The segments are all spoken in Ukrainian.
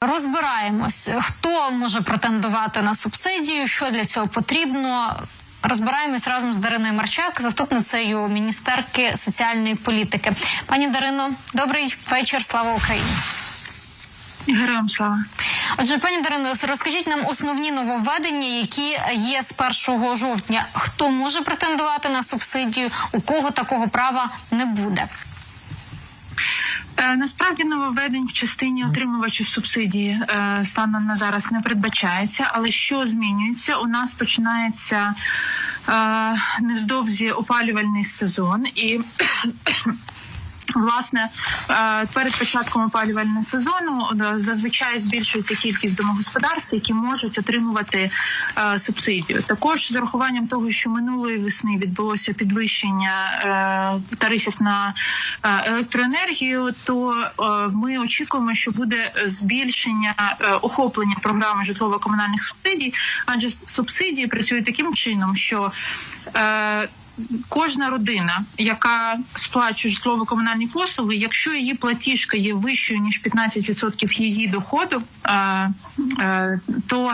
Розбираємось, хто може претендувати на субсидію, що для цього потрібно. Розбираємось разом з Дариною Марчак, заступницею міністерки соціальної політики. Пані Дарино, добрий вечір. Слава Україні. Героям слава. Отже, пані Дарино, розкажіть нам основні нововведення, які є з 1 жовтня. Хто може претендувати на субсидію, у кого такого права не буде. Е, Насправді нововведень в частині отримувачів субсидії е, станом на зараз не передбачається, але що змінюється? У нас починається е, невздовзі опалювальний сезон і. Власне, е, перед початком опалювального сезону е, зазвичай збільшується кількість домогосподарств, які можуть отримувати е, субсидію. Також з урахуванням того, що минулої весни відбулося підвищення тарифів на електроенергію, то ми очікуємо, що буде збільшення охоплення програми житлово-комунальних субсидій, адже субсидії працюють таким чином, що Кожна родина, яка сплачує житлово-комунальні послуги, якщо її платіжка є вищою ніж 15% її доходу, е, е, то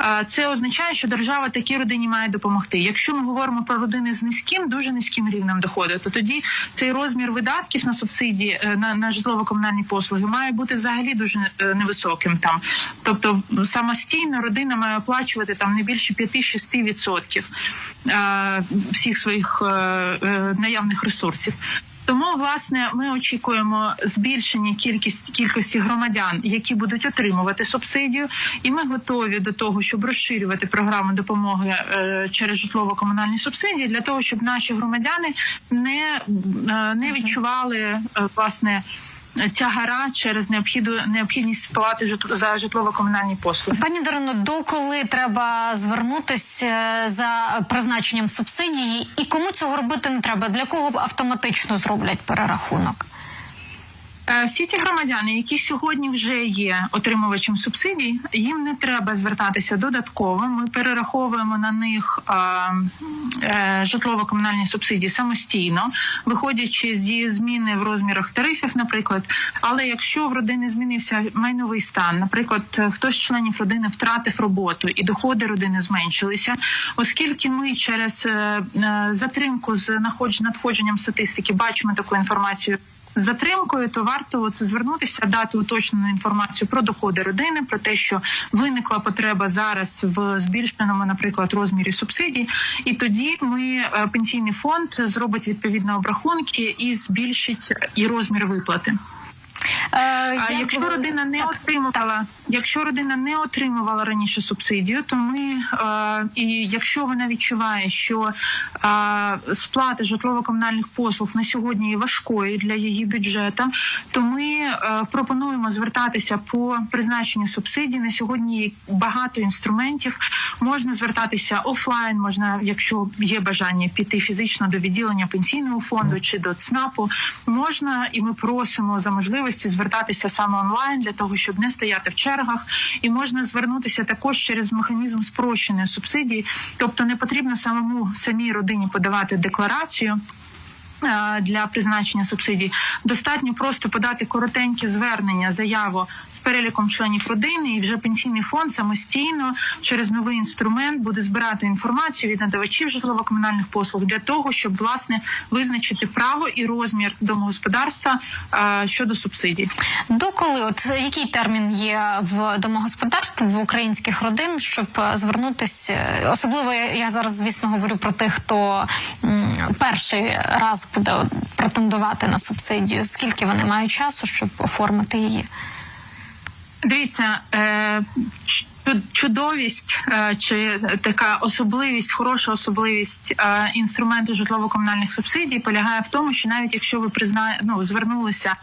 е, це означає, що держава такій родині має допомогти. Якщо ми говоримо про родини з низьким, дуже низьким рівнем доходу, то тоді цей розмір видатків на субсидії на, на житлово-комунальні послуги має бути взагалі дуже невисоким. Там, тобто самостійно родина має оплачувати там не більше 5-6% е, всіх своїх е, е, наявних ресурсів. Тому власне ми очікуємо збільшення кількість кількості громадян, які будуть отримувати субсидію, і ми готові до того, щоб розширювати програму допомоги е, через житлово-комунальні субсидії, для того, щоб наші громадяни не, е, не відчували е, власне. Тягара через необхідність сплати за житлово-комунальні послуги. Пані Дарино, доколи треба звернутися за призначенням субсидії, і кому цього робити не треба? Для кого автоматично зроблять перерахунок? Е, Всі ті громадяни, які сьогодні вже є отримувачем субсидій, їм не треба звертатися додатково. Ми перераховуємо на них е, е, житлово-комунальні субсидії самостійно, виходячи зі зміни в розмірах тарифів, наприклад. Але якщо в родини змінився майновий стан, наприклад, хтось з членів родини втратив роботу і доходи родини зменшилися, оскільки ми через затримку з надходженням статистики бачимо таку інформацію затримкою, то варто от звернутися, дати уточнену інформацію про доходи родини, про те, що виникла потреба зараз в збільшеному, наприклад, розмірі субсидій, і тоді ми е, пенсійний фонд зробить відповідно обрахунки і збільшить і розмір виплати. Е, А якщо родина не Так. отримувала, якщо родина не отримувала раніше субсидію, то ми е, і якщо вона відчуває, що е, сплата житлово-комунальних послуг на сьогодні є важкою для її бюджету, то ми е, пропонуємо звертатися по призначенню субсидій. На сьогодні є багато інструментів. Можна звертатися офлайн, можна, якщо є бажання піти фізично до відділення пенсійного фонду чи до ЦНАПу. Можна, і ми просимо за можливості звертатися саме онлайн для того, щоб не стояти в чергах, і можна звернутися також через механізм спрощеної субсидії, тобто не потрібно самому самій родині подавати декларацію. Е, Для призначення субсидій достатньо просто подати коротеньке звернення, заяву з переліком членів родини, і вже пенсійний фонд самостійно через новий інструмент буде збирати інформацію від надавачів житлово-комунальних послуг для того, щоб власне визначити право і розмір домогосподарства е, щодо субсидій. Доколи, от який термін є в домогосподарств в українських родин, щоб е, звернутися? Особливо я я зараз, звісно, говорю про тих, хто перший раз буде претендувати на субсидію. Скільки вони мають часу, щоб оформити її? Дивіться, е, чудовість е, чи така особливість, хороша особливість е, інструменту житлово-комунальних субсидій полягає в тому, що навіть якщо ви призна... ну, звернулися,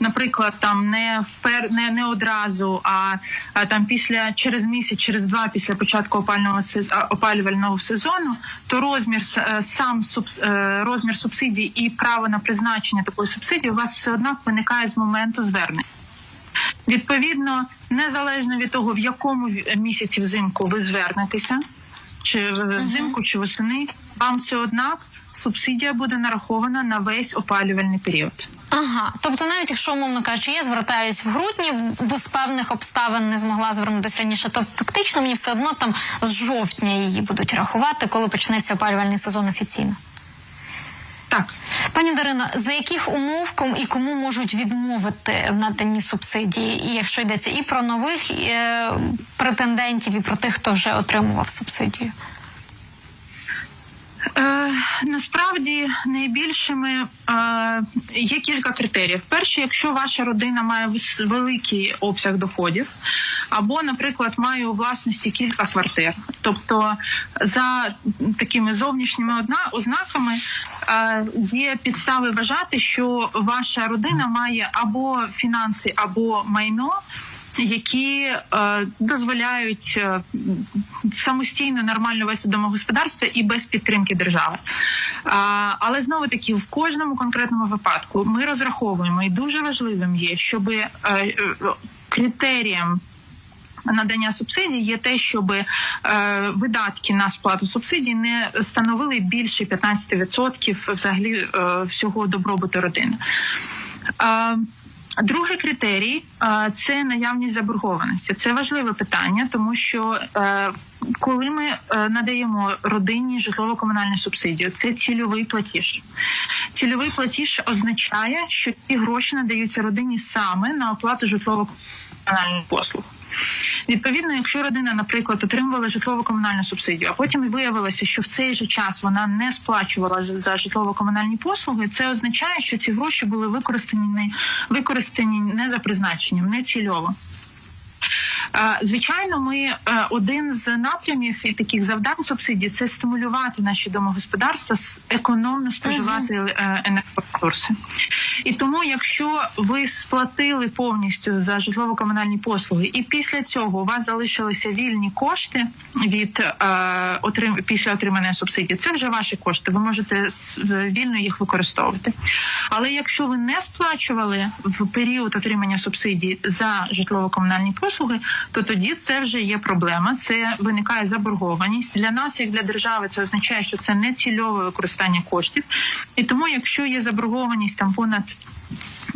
наприклад, там не впер не, не одразу, а, там після через місяць, через два після початку опального опалювального сезону, то розмір сам субс... е, розмір субсидій і право на призначення такої субсидії у вас все одно виникає з моменту звернення. Відповідно, незалежно від того, в якому місяці взимку ви звернетеся, чи взимку, чи восени, вам все однак субсидія буде нарахована на весь опалювальний період. Ага, тобто, навіть якщо умовно кажучи, я звертаюсь в грудні, бо з певних обставин не змогла звернутися раніше, то фактично мені все одно там з жовтня її будуть рахувати, коли почнеться опалювальний сезон офіційно. Так. Пані Дарино, за яких умов ком- і кому можуть відмовити в наданні субсидії, і якщо йдеться і про нових е, претендентів, і про тих, хто вже отримував субсидію? Е, насправді найбільшими е, є кілька критеріїв. Перше, якщо ваша родина має великий обсяг доходів, або, наприклад, має у власності кілька квартир, тобто за такими зовнішніми одна ознаками е, є підстави вважати, що ваша родина має або фінанси, або майно які е, дозволяють е, самостійно нормально вести домогосподарство і без підтримки держави. Але знову таки в кожному конкретному випадку ми розраховуємо, і дуже важливим є, щоб е, е, критерієм. Надання субсидій є те, щоб е, видатки на сплату субсидій не становили більше 15% взагалі е, всього добробуту родини. Е, Другий критерій це наявність заборгованості. Це важливе питання, тому що е, коли ми е, надаємо родині житлово-комунальну субсидію, це цільовий платіж. Цільовий платіж означає, що ці гроші надаються родині саме на оплату житлово-комунальних послуг. Відповідно, якщо родина, наприклад, отримувала житлово-комунальну субсидію, а потім виявилося, що в цей же час вона не сплачувала за житлово-комунальні послуги, це означає, що ці гроші були використані не використані не за призначенням, не цільово. Звичайно, ми е, один з напрямів і таких завдань субсидій це стимулювати наші домогосподарства економно споживати е, енергоресурси. І тому, якщо ви сплатили повністю за житлово-комунальні послуги, і після цього у вас залишилися вільні кошти від е, отрим... після отримання субсидії, це вже ваші кошти. Ви можете вільно їх використовувати. Але якщо ви не сплачували в період отримання субсидії за житлово-комунальні послуги, то тоді це вже є проблема. Це виникає заборгованість для нас, як для держави. Це означає, що це не цільове використання коштів. І тому, якщо є заборгованість там понад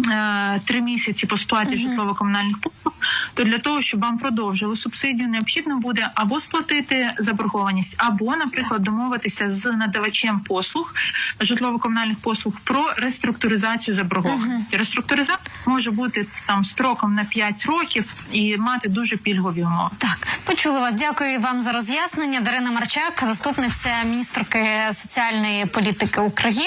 е, три місяці по сплаті житлово-комунальних послуг, то для того, щоб вам продовжили субсидію, необхідно буде або сплатити заборгованість, або, наприклад, домовитися з надавачем послуг житлово-комунальних послуг про реструктуризацію заборгованості. Реструктуризація може бути там строком на 5 років і мати дуже пільгові умови. Так, почули вас. Дякую вам за роз'яснення. Дарина Марчак, заступниця міністерки соціальної політики України.